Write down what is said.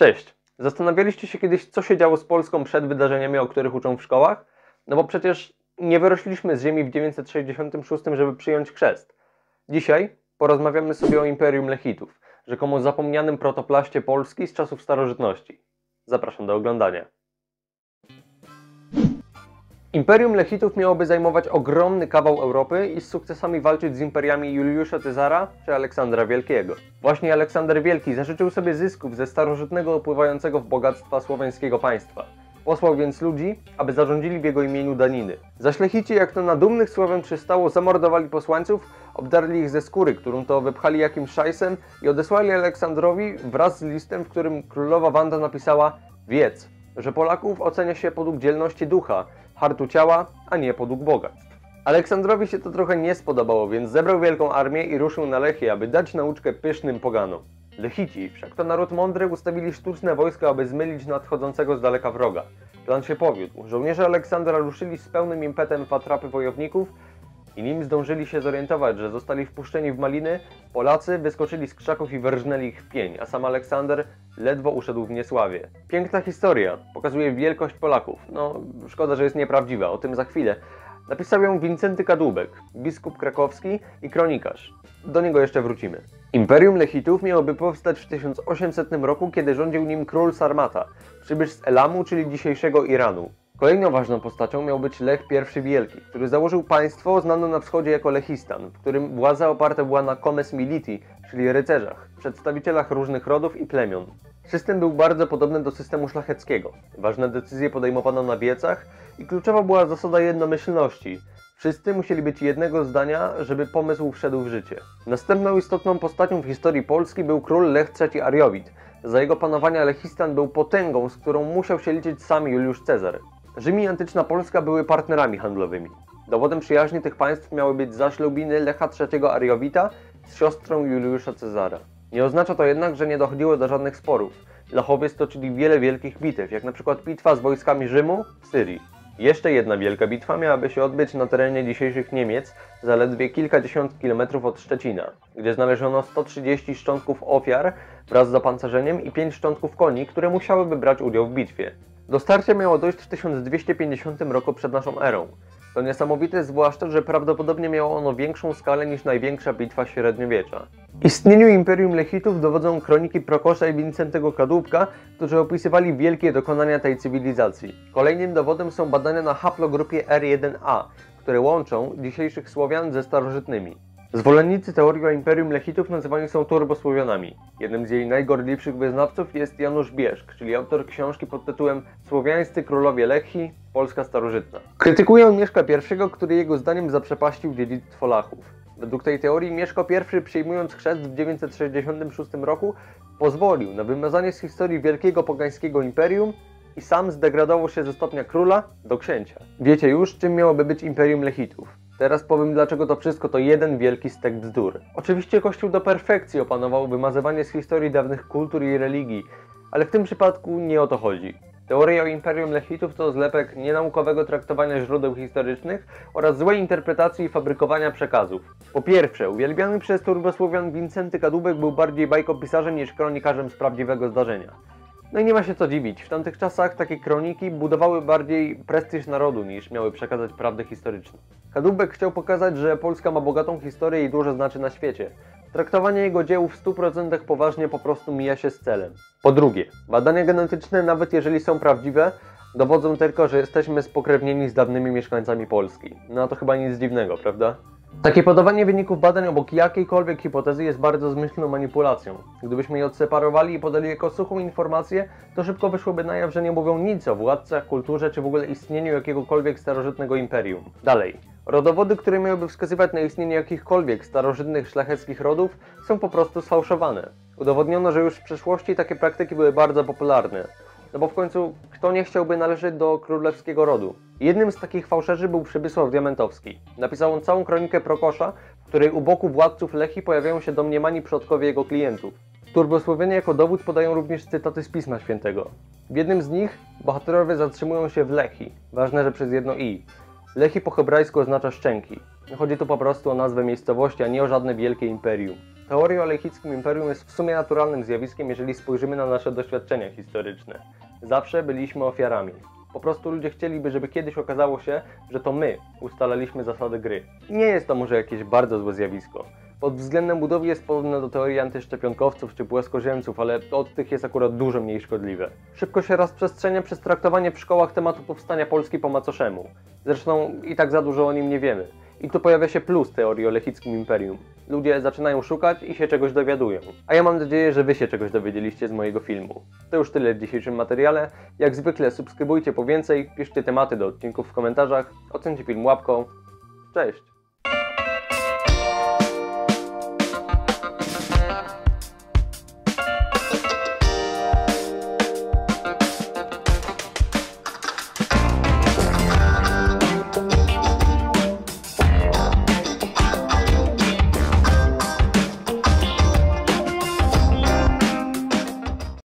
Cześć. Zastanawialiście się kiedyś, co się działo z Polską przed wydarzeniami, o których uczą w szkołach? No bo przecież nie wyrośliśmy z ziemi w 966, żeby przyjąć chrzest. Dzisiaj porozmawiamy sobie o Imperium Lechitów, rzekomo zapomnianym protoplaście Polski z czasów starożytności. Zapraszam do oglądania. Imperium Lechitów miałoby zajmować ogromny kawał Europy i z sukcesami walczyć z imperiami Juliusza Cezara czy Aleksandra Wielkiego. Właśnie Aleksander Wielki zażyczył sobie zysków ze starożytnego opływającego w bogactwa słoweńskiego państwa. Posłał więc ludzi, aby zarządzili w jego imieniu daniny. Zaś Lechici, jak to na dumnych słowem przystało, zamordowali posłańców, obdarli ich ze skóry, którą to wypchali jakimś szajsem i odesłali Aleksandrowi wraz z listem, w którym królowa Wanda napisała Wiedz, że Polaków ocenia się podług dzielności ducha, hartu ciała, a nie podług bogactw. Aleksandrowi się to trochę nie spodobało, więc zebrał wielką armię i ruszył na Lechię, aby dać nauczkę pysznym poganom. Lechici, wszak to naród mądry, ustawili sztuczne wojsko, aby zmylić nadchodzącego z daleka wroga. Plan się powiódł. Żołnierze Aleksandra ruszyli z pełnym impetem w atrapy wojowników i nim zdążyli się zorientować, że zostali wpuszczeni w maliny, Polacy wyskoczyli z krzaków i wyrżnęli ich w pień, a sam Aleksander ledwo uszedł w niesławie. Piękna historia, pokazuje wielkość Polaków. No, szkoda, że jest nieprawdziwa, o tym za chwilę. Napisał ją Wincenty Kadłubek, biskup krakowski i kronikarz. Do niego jeszcze wrócimy. Imperium Lechitów miałoby powstać w 1800 roku, kiedy rządził nim król Sarmata, przybysz z Elamu, czyli dzisiejszego Iranu. Kolejną ważną postacią miał być Lech I Wielki, który założył państwo znane na wschodzie jako Lechistan, w którym władza oparta była na comes militi, czyli rycerzach, przedstawicielach różnych rodów i plemion. System był bardzo podobny do systemu szlacheckiego. Ważne decyzje podejmowano na wiecach i kluczowa była zasada jednomyślności. Wszyscy musieli być jednego zdania, żeby pomysł wszedł w życie. Następną istotną postacią w historii Polski był król Lech III Ariowit. Za jego panowania Lechistan był potęgą, z którą musiał się liczyć sam Juliusz Cezar. Rzym i antyczna Polska były partnerami handlowymi. Dowodem przyjaźni tych państw miały być zaślubiny Lecha III Ariowita z siostrą Juliusza Cezara. Nie oznacza to jednak, że nie dochodziło do żadnych sporów. Lechowie stoczyli wiele wielkich bitew, jak na przykład bitwa z wojskami Rzymu w Syrii. Jeszcze jedna wielka bitwa miałaby się odbyć na terenie dzisiejszych Niemiec, zaledwie kilkadziesiąt kilometrów od Szczecina, gdzie znaleziono 130 szczątków ofiar wraz z zapancerzeniem i 5 szczątków koni, które musiałyby brać udział w bitwie. Do starcia miało dojść w 1250 roku przed naszą erą. To niesamowite zwłaszcza, że prawdopodobnie miało ono większą skalę niż największa bitwa średniowiecza. Istnieniu Imperium Lechitów dowodzą kroniki Prokosza i Wincentego Kadłubka, którzy opisywali wielkie dokonania tej cywilizacji. Kolejnym dowodem są badania na haplogrupie R1A, które łączą dzisiejszych Słowian ze starożytnymi. Zwolennicy teorii o Imperium Lechitów nazywani są turbosłowianami. Jednym z jej najgorliwszych wyznawców jest Janusz Bierzk, czyli autor książki pod tytułem Słowiańscy królowie Lechi, Polska starożytna. Krytykuje Mieszka I, który jego zdaniem zaprzepaścił dziedzictwo Lachów. Według tej teorii Mieszko I przyjmując chrzest w 966 roku pozwolił na wymazanie z historii wielkiego pogańskiego imperium i sam zdegradował się ze stopnia króla do księcia. Wiecie już, czym miałoby być Imperium Lechitów. Teraz powiem, dlaczego to wszystko to jeden wielki stek bzdur. Oczywiście Kościół do perfekcji opanował wymazywanie z historii dawnych kultur i religii, ale w tym przypadku nie o to chodzi. Teoria o Imperium Lechitów to zlepek nienaukowego traktowania źródeł historycznych oraz złej interpretacji i fabrykowania przekazów. Po pierwsze, uwielbiany przez turbosłowian Wincenty Kadłubek był bardziej bajkopisarzem niż kronikarzem z prawdziwego zdarzenia. No i nie ma się co dziwić, w tamtych czasach takie kroniki budowały bardziej prestiż narodu niż miały przekazać prawdę historyczną. Kadłubek chciał pokazać, że Polska ma bogatą historię i dużo znaczy na świecie. Traktowanie jego dzieł w 100% poważnie po prostu mija się z celem. Po drugie, badania genetyczne, nawet jeżeli są prawdziwe, dowodzą tylko, że jesteśmy spokrewnieni z dawnymi mieszkańcami Polski. No to chyba nic dziwnego, prawda? Takie podawanie wyników badań obok jakiejkolwiek hipotezy jest bardzo zmyślną manipulacją. Gdybyśmy je odseparowali i podali jako suchą informację, to szybko wyszłoby na jaw, że nie mówią nic o władcach, kulturze czy w ogóle istnieniu jakiegokolwiek starożytnego imperium. Dalej. Rodowody, które miałyby wskazywać na istnienie jakichkolwiek starożytnych szlacheckich rodów, są po prostu sfałszowane. Udowodniono, że już w przeszłości takie praktyki były bardzo popularne. No bo w końcu, kto nie chciałby należeć do królewskiego rodu? Jednym z takich fałszerzy był Przemysław Diamentowski. Napisał on całą kronikę Prokosza, w której u boku władców Lechi pojawiają się domniemani przodkowie jego klientów. Turbosłowianie jako dowód podają również cytaty z Pisma Świętego. W jednym z nich bohaterowie zatrzymują się w Lechi, ważne, że przez jedno i. Lechi po hebrajsku oznacza szczęki. Chodzi tu po prostu o nazwę miejscowości, a nie o żadne wielkie imperium. Teoria o lechickim imperium jest w sumie naturalnym zjawiskiem, jeżeli spojrzymy na nasze doświadczenia historyczne. Zawsze byliśmy ofiarami. Po prostu ludzie chcieliby, żeby kiedyś okazało się, że to my ustalaliśmy zasady gry. Nie jest to może jakieś bardzo złe zjawisko. Pod względem budowy jest podobne do teorii antyszczepionkowców czy płaskoziemców, ale od tych jest akurat dużo mniej szkodliwe. Szybko się rozprzestrzenia przez traktowanie w szkołach tematu powstania Polski po macoszemu. Zresztą i tak za dużo o nim nie wiemy. I tu pojawia się plus teorii o lechickim imperium. Ludzie zaczynają szukać i się czegoś dowiadują. A ja mam nadzieję, że Wy się czegoś dowiedzieliście z mojego filmu. To już tyle w dzisiejszym materiale. Jak zwykle subskrybujcie po więcej, piszcie tematy do odcinków w komentarzach, ocencie film łapką. Cześć!